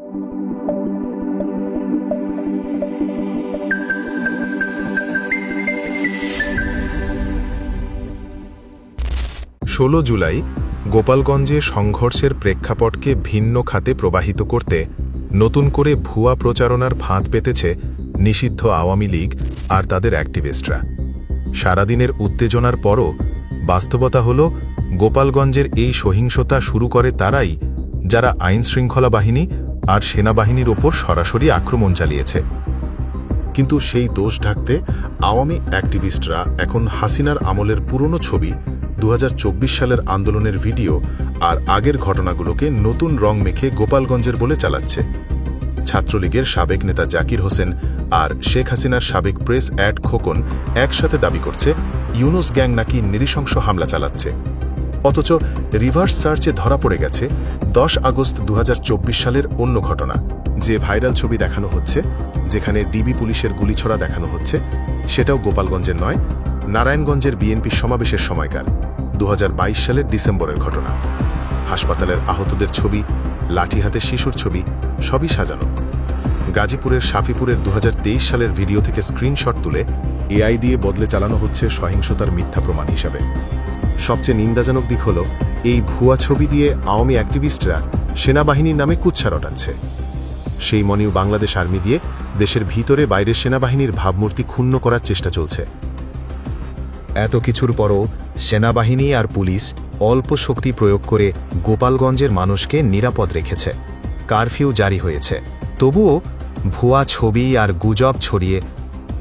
ষোলো জুলাই, গোপালগঞ্জে সংঘর্ষের প্রেক্ষাপটকে ভিন্ন খাতে প্রবাহিত করতে নতুন করে ভুয়া প্রচারণার ফাঁদ পেতেছে নিষিদ্ধ আওয়ামী লীগ আর তাদের অ্যাক্টিভিস্টরা। সারাদিনের উত্তেজনার পরও বাস্তবতা হল, গোপালগঞ্জের এই সহিংসতা শুরু করে তারাই যারা আইনশৃঙ্খলা বাহিনী আর সেনাবাহিনীর ওপর সরাসরি আক্রমণ চালিয়েছে। কিন্তু সেই দোষ ঢাকতে আওয়ামী অ্যাক্টিভিস্টরা এখন হাসিনার আমলের পুরনো ছবি দু হাজার চব্বিশ সালের আন্দোলনের ভিডিও আর আগের ঘটনাগুলোকে নতুন রং মেখে গোপালগঞ্জের বলে চালাচ্ছে। ছাত্রলীগের সাবেক নেতা জাকির হোসেন আর শেখ হাসিনার সাবেক প্রেস অ্যাড খোকন একসাথে দাবি করছে, ইউনুস গ্যাং নাকি নৃশংস হামলা চালাচ্ছে। অথচ রিভার্স সার্চে ধরা পড়ে গেছে দশ আগস্ট দু হাজার চব্বিশ সালের অন্য ঘটনা। যে ভাইরাল ছবি দেখানো হচ্ছে, যেখানে ডিবি পুলিশের গুলিছড়া দেখানো হচ্ছে, সেটাও গোপালগঞ্জের নয়, নারায়ণগঞ্জের বিএনপি সমাবেশের সময়কার দু হাজার বাইশ সালের ডিসেম্বরের ঘটনা। হাসপাতালের আহতদের ছবি লাঠি হাতে শিশুর ছবি, সবই সাজানো। গাজীপুরের শাফিপুরের দু সালের ভিডিও থেকে স্ক্রিনশট তুলে এআই দিয়ে বদলে চালানো হচ্ছে সহিংসতার মিথ্যা প্রমাণ হিসাবে। সবচেয়ে নিন্দাজনক দিক হল, এই ভুয়া ছবি দিয়ে আওয়ামী অ্যাক্টিভিস্টরা সেনাবাহিনীর নামে কুচ্ছা রটাচ্ছে। সেই মনেও বাংলাদেশ আর্মি দিয়ে দেশের ভিতরে বাইরের সেনাবাহিনীর ভাবমূর্তি ক্ষুণ্ণ করার চেষ্টা চলছে। এত কিছুর পরও সেনাবাহিনী আর পুলিশ অল্প শক্তি প্রয়োগ করে গোপালগঞ্জের মানুষকে নিরাপদ রেখেছে। কারফিউ জারি হয়েছে। তবুও ভুয়া ছবি আর গুজব ছড়িয়ে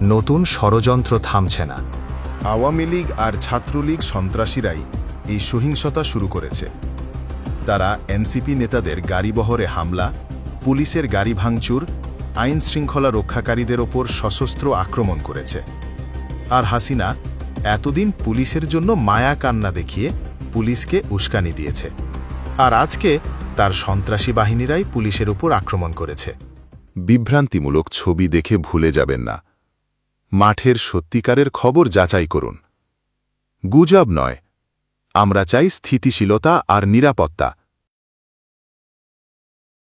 নতুন ষড়যন্ত্র থামছে না। আওয়ামী লীগ আর ছাত্রলীগ সন্ত্রাসীরাই এই সহিংসতা শুরু করেছে। তারা এনসিপি নেতাদের গাড়িবহরে হামলা, পুলিশের গাড়ি ভাঙচুর, আইন শৃঙ্খলা রক্ষাকারীদের ওপর সশস্ত্র আক্রমণ করেছে। আর হাসিনা এতদিন পুলিশের জন্য মায়া কান্না দেখিয়ে পুলিশকে উস্কানি দিয়েছে। আর আজকে তার সন্ত্রাসী বাহিনীরাই পুলিশের উপর আক্রমণ করেছে। বিভ্রান্তিমূলক ছবি দেখে ভুলে যাবেন না। মাঠের সত্যিকারের খবর যাচাই করুন। গুজব নয়। আমরা চাই স্থিতিশীলতা আর নিরাপত্তা।